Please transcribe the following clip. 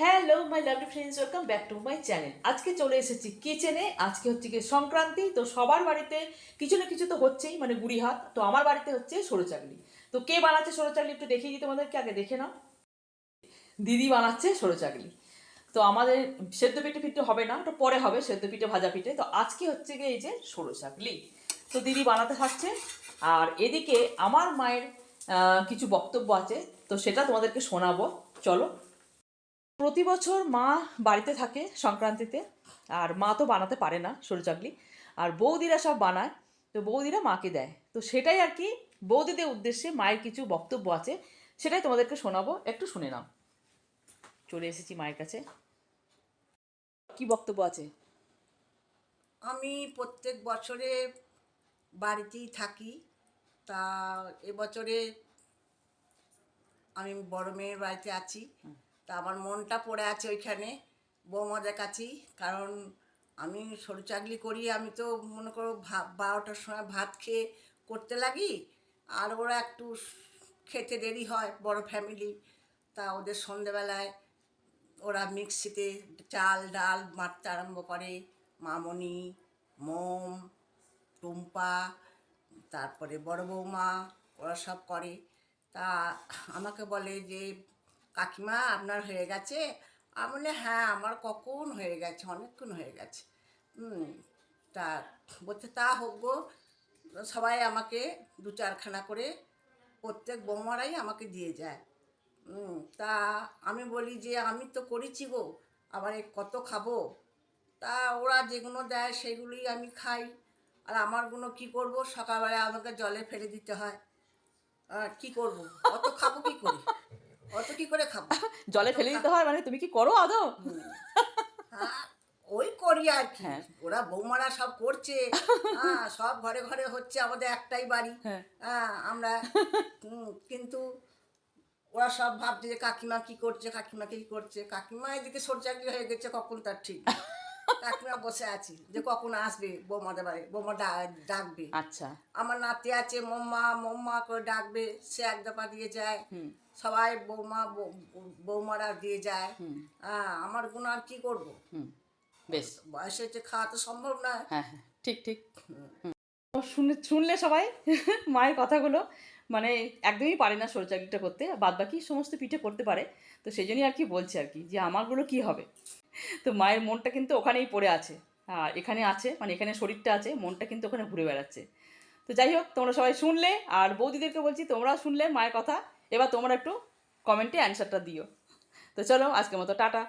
Hello my lovely friends welcome back to my channel আজকে চলে এসেছি কিচেনে আজকে হচ্ছে কি সংক্রান্তি, তো সবার বাড়িতে কিছু না কিছু তো হচ্ছেই মানে গুড়ি হাত। তো আমার বাড়িতে হচ্ছে সরু চাকলি। তো কে বানাচ্ছে সরু চাকলি একটু দেখিয়ে দিই তোমাদেরকে, আগে দেখে নাও। দিদি বানাচ্ছে সরু চাকলি। তো আমাদের সেদ্ধ পিঠে পিঠে হবে না ওটা পরে হবে সেদ্ধ পিঠে, ভাজা পিঠে। তো আজকে হচ্ছে গিয়ে এই যে সরু চাকলি। তো দিদি বানাতে থাকছে। আর এদিকে আমার মায়ের কিছু বক্তব্য আছে, তো সেটা তোমাদেরকে শোনাবো। চলো প্রতি বছর মা বাড়িতে থাকে সংক্রান্তিতে আর মা তো বানাতে পারে না সরু চাকলি আর বৌদিরা সব বানায় তো বৌদিরা মাকে দেয়। তো সেটাই আর কি বৌদিদের উদ্দেশ্যে মায়ের কিছু বক্তব্য আছে সেটাই তোমাদেরকে শোনাবো। একটু শুনে নাও। চলে এসেছি মায়ের কাছে। কি বক্তব্য আছে? আমি প্রত্যেক বছরে বাড়িতেই থাকি। তা এবছরে আমি বড় মেয়ের বাড়িতে আছি। তা আমার মনটা পড়ে আছে ওইখানে, বৌমাদের কাছেই। কারণ আমি সরু চাকলি করি, আমি তো মনে করো ভাত বারোটার সময় ভাত খেয়ে করতে লাগি, আর ওরা একটু খেতে দেরি হয় বড় ফ্যামিলি। তা ওদের সন্ধেবেলায় ওরা মিক্সিতে চাল, ডাল মারতে আরম্ভ করে, মামনি, মোম, টুম্পা, তারপরে বড় বৌমা, ওরা সব করে। তা আমাকে বলে যে কাকিমা আপনার হয়ে গেছে? আমি হ্যাঁ আমার কখন হয়ে গেছে? অনেকক্ষণ হয়ে গেছে। হুম, তা বলছে, তা হোক গো, সবাই আমাকে দু চারখানা করে, প্রত্যেক বৌমারাই আমাকে দিয়ে যায়। তা আমি বলি যে, আমি তো করেছি গো, আবার কত খাব? তা ওরা যেগুলো দেয় সেগুলোই আমি খাই। আর আমারগুলো কি করব? সকালবেলা আমাকে জলে ফেলে দিতে হয়। আর কি করব? অত খাব কি করে? অত কি করে খাব? জলে ফেলে দিতে হয় মানে তুমি কি করো আদৌ? হ্যাঁ ওই করি আর কি। হ্যাঁ। ওরা বৌমারা সব করছে। হ্যাঁ সব ঘরে ঘরে হচ্ছে আমাদের একটাই বাড়ি। হ্যাঁ। হ্যাঁ আমরা কিন্তু ওরা সব ভাবছে যে কাকিমা কি করছে কাকিমা কি করছে? কাকিমা এদিকে সরচাকরি হয়ে গেছে কখন তার ঠিক। কাকিমা বসে আছি। যে কখন আসবে বৌমাদের বাড়ি বৌমা ডাকবে। আচ্ছা। আমার নাতি আছে মোম্মা মোম্মা করে ডাকবে সে এক দফা দিয়ে যায়। সবাই বৌমা বৌমারা দিয়ে যায়। হ্যাঁ আমার গুণ আর কি করব? বেশ। বয়স হচ্ছে খাওয়া তো সম্ভব না হ্যাঁ হ্যাঁ ঠিক ঠিক। শুনে শুনলে সবাই মায়ের কথাগুলো। মানে একদমই পারে না সরু চাকরিটা করতে বাদ বাকি সমস্ত পিঠে করতে পারে। তো সেই জন্যই আর কি বলছে আর কি, যে আমারগুলো কি হবে? তো মায়ের মনটা কিন্তু ওখানেই পড়ে আছে। আর এখানে আছে মানে এখানে শরীরটা আছে, মনটা কিন্তু ওখানে ঘুরে বেড়াচ্ছে। তো যাই হোক, তোমরা সবাই শুনলে, আর বৌদিদেরকে বলছি তোমরাও শুনলে মায়ের কথা। এবার তোমরা একটু কমেন্টে অ্যান্সারটা দিও। তো চলো, আজকের মতো, টাটা।